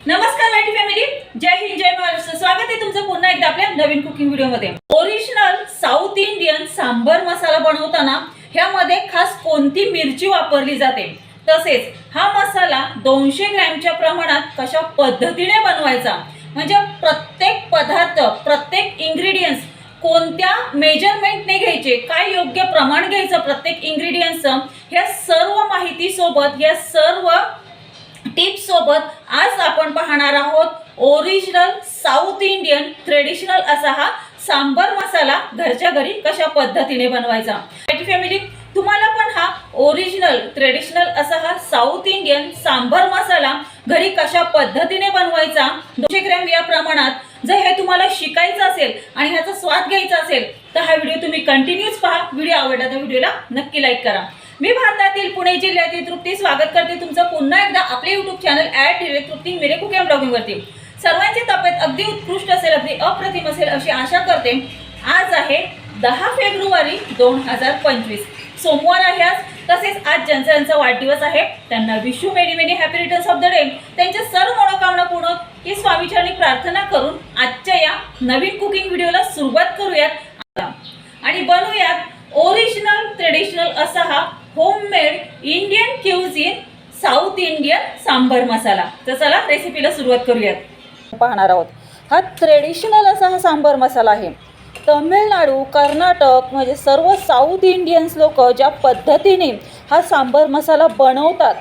नमस्कार मॅटी फॅमिली जय हिंद जय महाराष्ट्र. स्वागत आहे तुमचं पुन्हा एकदा आपल्या नवीन कुकिंग व्हिडिओमध्ये original south Indian sambar masala बनवताना ह्यामध्ये खास कोणती मिरची वापरली जाते? तसेच हा मसाला दोनशे ग्रॅमच्या प्रमाणात कशा पद्धतीने बनवायचा? म्हणजे प्रत्येक पदार्थ प्रत्येक इन्ग्रेडियंट्स कोणत्या मेजरमेंटने घ्यायचे? काय योग्य प्रमाण घ्यायचं प्रत्येक इन्ग्रेडियंटचं ह्या सर्व माहितीसोबत या सर्व टिप्स सोबत आज आपण पाहणार आहोत ओरिजिनल साऊथ इंडियन ट्रेडिशनल असा हा सांबर मसाला घरच्या घरी कशा पद्धतीने बनवायचा. फॅमिली तुम्हाला पण हा ओरिजिनल ट्रेडिशनल असा हा साऊथ इंडियन सांबर मसाला घरी कशा पद्धतीने बनवायचा दोनशे ग्रॅम या प्रमाणात. जर हे तुम्हाला शिकायचं असेल आणि ह्याचा स्वाद घ्यायचा असेल तर हा व्हिडिओ तुम्ही कंटिन्यूच पहा. व्हिडिओ आवडला तर व्हिडिओला नक्की लाईक करा. मी भारतातील पुणे जिल्ह्यातील तृप्ती स्वागत करते. तुमचं पुन्हा एकदा आपले YouTube channel at direct Trupti मेरे कुकिंग ब्लॉगिंग वरती. सर्वांची तब्येत अगदी उत्कृष्ट असेल अगदी अप्रतिम असेल अशी आशा करते. आज आहे दहा फेब्रुवारी दोन हजार पंचवीस. सोमवार आहे आज. तसेच आज ज्यांचा यांचा वाढदिवस आहे त्यांना wish you many many happy returns of the day त्यांच्या सर्व मनोकामना पूर्ण ही स्वामीचरणी प्रार्थना करून आजच्या या नवीन कुकिंग व्हिडिओला सुरुवात करूयात. आणि बनवूयात ओरिजिनल ट्रेडिशनल असा हा homemade Indian cuisine south Indian sambar masala. तर चला रेसिपीला सुरुवात करूयात. पाहणार आहोत. हा ट्रेडिशनल असा हा सांबर मसाला आहे. तमिळनाडू कर्नाटक म्हणजे सर्व साऊथ इंडियन्स लोक ज्या पद्धतीने हा सांबर मसाला बनवतात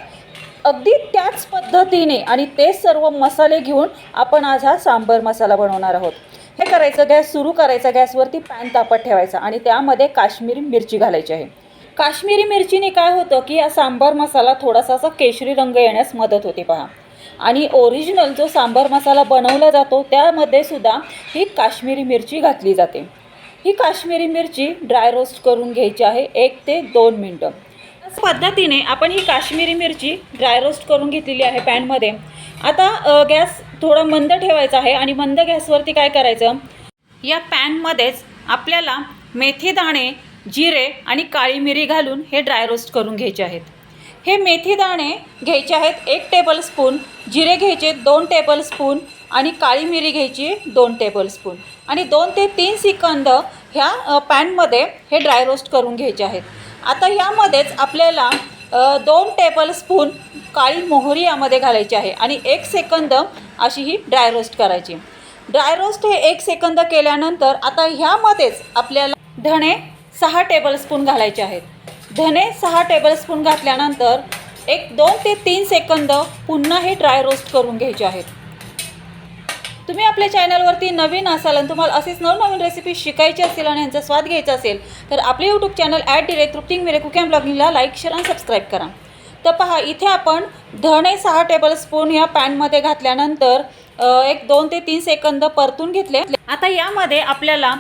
अगदी त्याच पद्धतीने आणि ते सर्व मसाले घेऊन आपण आज हा सांबर मसाला बनवणार आहोत. हे करायचं गॅस सुरू करायचा गॅसवरती पॅन तापत ठेवायचा आणि त्यामध्ये काश्मीरी मिरची घालायची आहे. काश्मीरी मिरचीने काय होतं की या सांबार मसाला थोडासा असा केशरी रंग येण्यास मदत होते पहा. आणि ओरिजिनल जो सांबार मसाला बनवला जातो त्यामध्ये सुद्धा ही काश्मीरी मिरची घातली जाते. ही काश्मीरी मिरची ड्राय रोस्ट करून घ्यायची आहे एक ते दोन मिनटं. पद्धतीने आपण ही काश्मीरी मिरची ड्राय रोस्ट करून घेतलेली आहे पॅनमध्ये. आता गॅस थोडा मंद ठेवायचा आहे आणि मंद गॅसवरती काय करायचं? या पॅनमध्येच आपल्याला मेथी दाणे जिरे आणि काळी मिरी घालून हे ड्राय रोस्ट करून घ्यायचे आहेत. हे मेथी दाणे घ्यायचे आहेत एक टेबलस्पून जिरे घ्यायचे दोन टेबलस्पून आणि काळी मिरी घ्यायची दोन टेबलस्पून आणि दोन ते तीन सेकंद ह्या पॅनमध्ये हे ड्राय रोस्ट करून घ्यायचे आहेत. आता ह्यामध्येच आपल्याला दोन टेबलस्पून काळी मोहरी यामध्ये घालायची आहे आणि एक सेकंद अशी ही ड्राय रोस्ट करायची. ड्राय रोस्ट हे एक सेकंद केल्यानंतर आता ह्यामध्येच आपल्याला धणे सहा टेबलस्पून घालायचे आहेत. धने सहा टेबलस्पून घातल्यानंतर एक दोन ते तीन सेकंद पुन्हा हे ड्राय रोस्ट करून घ्यायचे आहेत. तुम्ही आपल्या चॅनलवरती नवीन असाल आणि तुम्हाला असेच नवनवीन रेसिपी शिकायची असेल आणि यांचा स्वाद घ्यायचा असेल तर आपले यूट्यूब चॅनल ॲट डिरेक्ट तृप्तिंग मेरे कुकिंग ब्लॉगिंगला लाईक शेअर आणि सबस्क्राईब करा. तर पहा इथे आपण धणे सहा टेबलस्पून या पॅनमध्ये घातल्यानंतर एक दोन ते तीन सेकंद परतून घेतले. आता यामध्ये आपल्याला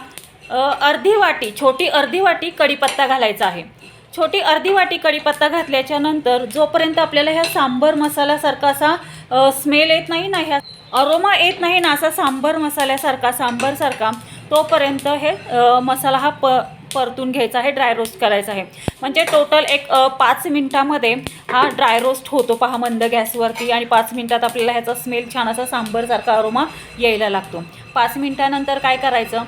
अर्धी वाटी छोटी अर्धी वाटी कढीपत्ता घालायचा आहे. छोटी अर्धी वाटी कढीपत्ता घातल्याच्या नंतर जोपर्यंत आपल्याला ह्या सांबर मसाल्यासारखा असा स्मेल येत नाही ना ह्या अरोमा येत नाही ना असा सांबर मसाल्यासारखा सांबरसारखा तोपर्यंत हे मसाला हा प परतून घ्यायचा आहे ड्राय रोस्ट करायचा आहे. म्हणजे टोटल एक पाच मिनटामध्ये हा ड्राय रोस्ट होतो. पहा मंद गॅसवरती आणि पाच मिनटात आपल्याला ह्याचा स्मेल छान असा सांबरसारखा अरोमा यायला लागतो. पाच मिनटानंतर काय करायचं?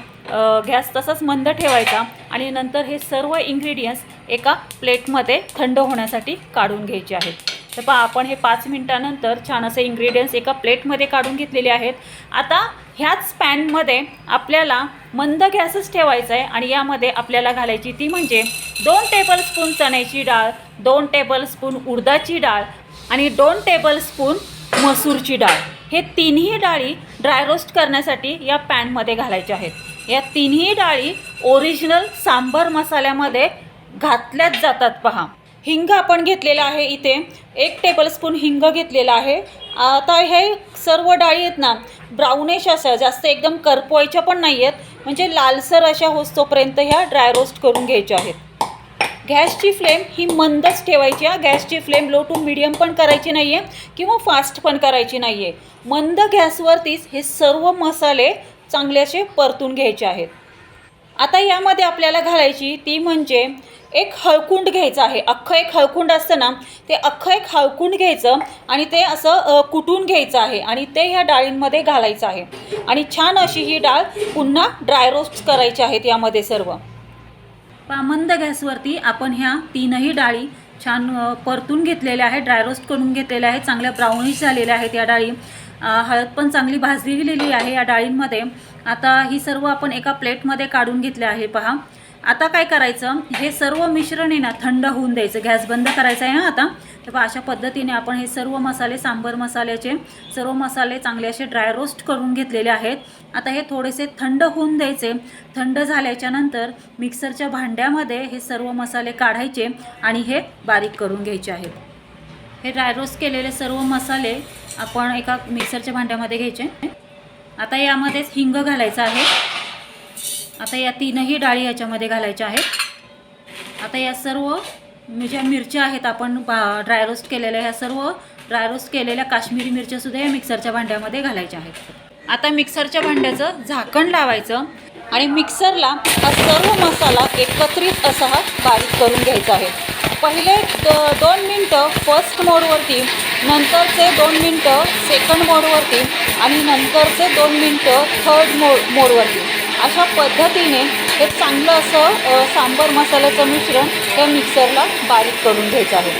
गॅस तसाच मंद ठेवायचा आणि नंतर हे सर्व इन्ग्रेडियंट्स एका प्लेटमध्ये थंड होण्यासाठी काढून घ्यायचे आहेत. तर पहा आपण हे पाच मिनटानंतर छान असे इन्ग्रेडियंट्स एका प्लेटमध्ये काढून घेतलेले आहेत. आता ह्याच पॅनमध्ये आपल्याला मंद गॅसच ठेवायचा आहे आणि यामध्ये आपल्याला घालायची ती म्हणजे दोन टेबलस्पून चण्याची डाळ दोन टेबलस्पून उडदाची डाळ आणि दोन टेबलस्पून मसूरची डाळ. हे तिन्ही डाळी ड्राय रोस्ट करण्यासाठी या पॅनमध्ये घालायच्या आहेत. या तिन्ही डाळी ओरिजिनल सांबर मसाल्यामध्ये घातल्याच जातात पहा. हिंग आपण घेतलेला आहे इथे. एक टेबलस्पून हिंग घेतलेला आहे. आता हे सर्व डाळी आहेत ना ब्राउनिश अशा जास्त एकदम करपवायच्या पण नाही आहेत म्हणजे लालसर अशा होस्तोपर्यंत ह्या ड्राय रोस्ट करून घ्यायच्या आहेत. गॅसची फ्लेम ही मंदच ठेवायची आहे गॅसची फ्लेम लो टू मिडियम पण करायची नाही आहे किंवा फास्ट पण करायची नाही आहे मंद गॅसवरतीच हे सर्व मसाले चांगले असे परतून घ्यायचे आहेत. आता यामध्ये आपल्याला घालायची ती म्हणजे एक हळकुंड घ्यायचं आहे. अख्खं एक हळकुंड असतं ना ते अख्खं एक हळकुंड घ्यायचं आणि ते असं कुटून घ्यायचं आहे आणि ते ह्या डाळींमध्ये घालायचं आहे. आणि छान अशी ही डाळ पुन्हा ड्राय रोस्ट करायची आहेत यामध्ये सर्व. पामंद गॅसवरती आपण ह्या तीनही डाळी छान परतून घेतलेल्या आहेत ड्राय रोस्ट करून घेतलेल्या आहेत चांगल्या ब्राउनिश झालेल्या आहेत या डाळी. हळद पण चांगली भाजली गेलेली आहे या डाळींमध्ये. आता ही सर्व आपण एका प्लेटमध्ये काढून घेतले आहे पहा. आता काय करायचं? हे सर्व मिश्रण आहे ना थंड होऊन द्यायचं. गॅस बंद करायचा आहे ना आता. तर अशा पद्धतीने आपण हे सर्व मसाले सांबर मसाल्याचे सर्व मसाले चांगले असे ड्राय रोस्ट करून घेतलेले आहेत. आता हे थोडेसे थंड होऊन द्यायचे. थंड झाल्याच्यानंतर मिक्सरच्या भांड्यामध्ये हे सर्व मसाले काढायचे आणि हे बारीक करून घ्यायचे आहेत. हे ड्राय रोस्ट केलेले सर्व मसाले आपण एका मिक्सरच्या भांड्यामध्ये घ्यायचे. आता यामध्येच हिंग घालायचं आहे. आता या तीनही डाळी याच्यामध्ये घालायच्या आहेत. आता या सर्व म्हणजे ज्या मिरच्या आहेत आपण बा ड्राय रोस्ट केलेल्या ह्या सर्व ड्राय रोस्ट केलेल्या काश्मीरी मिरच्यासुद्धा या मिक्सरच्या भांड्यामध्ये घालायच्या आहेत. आता मिक्सरच्या भांड्याचं झाकण लावायचं आणि मिक्सरला हा सर्व मसाला एकत्रित असा बारीक करून घ्यायचा आहे. पहिले द दोन मिनटं फर्स्ट मोडवरती नंतरचे दोन मिनटं सेकंड मोडवरती आणि नंतरचे दोन मिनटं थर्ड मोड मोडवरती अशा पद्धतीने हे चांगलं असं सांबर मसाल्याचं मिश्रण त्या मिक्सरला बारीक करून घ्यायचं आहे.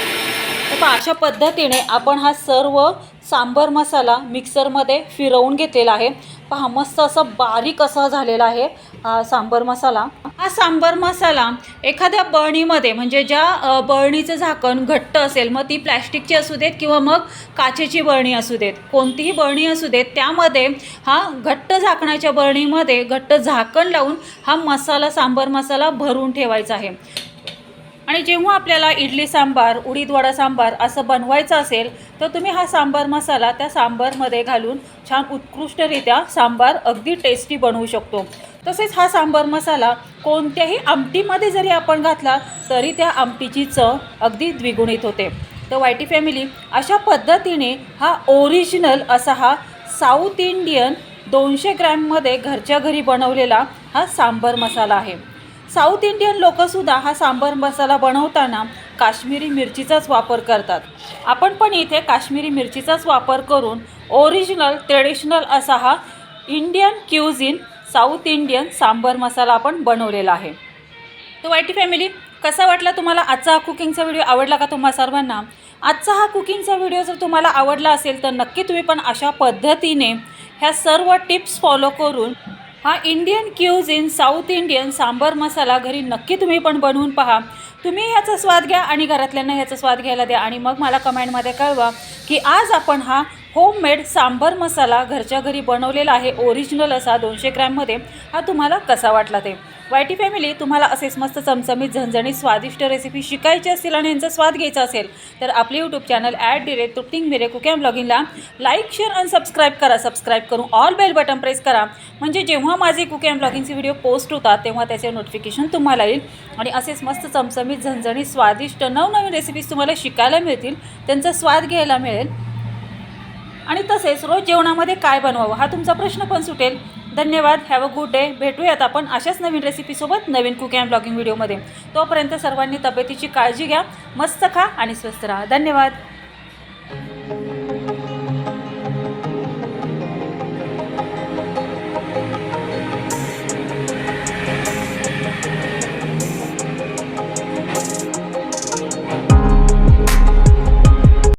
तर अशा पद्धतीने आपण हा सर्व सांबर मसाला मिक्सरमध्ये फिरवून घेतलेला आहे. पहा मस्त असं बारीक असा झालेला आहे. हा सांबर मसाला. हा सांबर मसाला एखाद्या बरणीमध्ये म्हणजे ज्या बळणीचं बरणीचं झाकण घट्ट असेल मग ती प्लॅस्टिकची असू देत किंवा मग काचेची बरणी असू देत. कोणतीही बरणी असू देत त्यामध्ये हा घट्ट झाकणाच्या बरणीमध्ये घट्ट झाकण लावून हा मसाला सांबर मसाला भरून ठेवायचा आहे. आणि जेव्हा आपल्याला इडली सांबार उडीद वडा सांबार असं बनवायचं असेल तर तुम्ही हा सांबार मसाला त्या सांबारमध्ये घालून छान उत्कृष्टरित्या सांबार अगदी टेस्टी बनवू शकतो. तसेच हा सांबार मसाला कोणत्याही आमटीमध्ये जरी आपण घातला तरी त्या आमटीची चव अगदी द्विगुणित होते. तर वायटी फॅमिली अशा पद्धतीने हा ओरिजिनल असा हा साऊथ इंडियन दोनशे ग्रॅममध्ये घरच्या घरी बनवलेला हा सांबर मसाला आहे. साऊथ इंडियन लोकंसुद्धा हा सांबर मसाला बनवताना काश्मीरी मिरचीचाच वापर करतात. आपण पण इथे काश्मीरी मिरचीचाच वापर करून ओरिजिनल ट्रेडिशनल असा हा Indian cuisine south Indian sambar masala आपण बनवलेला आहे. तो वायटी फॅमिली कसा वाटला तुम्हाला आजचा हा कुकिंगचा व्हिडिओ? आवडला का तुम्हा सर्वांना? आजचा हा कुकिंगचा व्हिडिओ जर तुम्हाला आवडला असेल तर नक्की तुम्ही पण अशा पद्धतीने ह्या सर्व टिप्स फॉलो करून हा Indian cuisine south Indian sambar masala घरी नक्की तुम्ही पण बनवून पहा. तुम्ही ह्याचा स्वाद घ्या आणि घरातल्यांना ह्याचा स्वाद घ्यायला द्या. आणि मग मला कमेंटमध्ये कळवा की आज आपण हा होममेड सांबर मसाला घरच्या घरी बनवलेला आहे. ओरिजिनल असा दोनशे ग्रॅममध्ये हा तुम्हाला कसा वाटला ते? वायटी फॅमिली तुम्हाला असेच मस्त चमचमीत झणझणीत स्वादिष्ट रेसिपी शिकायची असतील आणि यांचा स्वाद घ्यायचा असेल तर आपले यूट्यूब चॅनल ॲड डिरेक्ट तुटिंग मिरे कुकॅम ब्लॉगिंगला लाईक शेअर आणि सबस्क्राईब करा. सबस्क्राईब करून ऑल बेल बटन प्रेस करा. म्हणजे जेव्हा माझे कुकॅम ब्लॉगिंगचे व्हिडिओ पोस्ट होतात तेव्हा त्याचे नोटिफिकेशन तुम्हाला येईल. आणि असेच मस्त चमचमीत झणझणीत स्वादिष्ट नवनवीन रेसिपीज तुम्हाला शिकायला मिळतील. त्यांचा स्वाद घ्यायला मिळेल. आणि तसेच रोज जेवणामध्ये काय बनवावं हा तुमचा प्रश्न पण सुटेल. धन्यवाद हॅव अ गुड डे भेटूयात आपण अशाच नवीन रेसिपीसोबत नवीन कुकिंग अँड ब्लॉगिंग व्हिडिओमध्ये तोपर्यंत सर्वांनी तब्येतीची काळजी घ्या मस्त खा आणि स्वस्त राहा. धन्यवाद.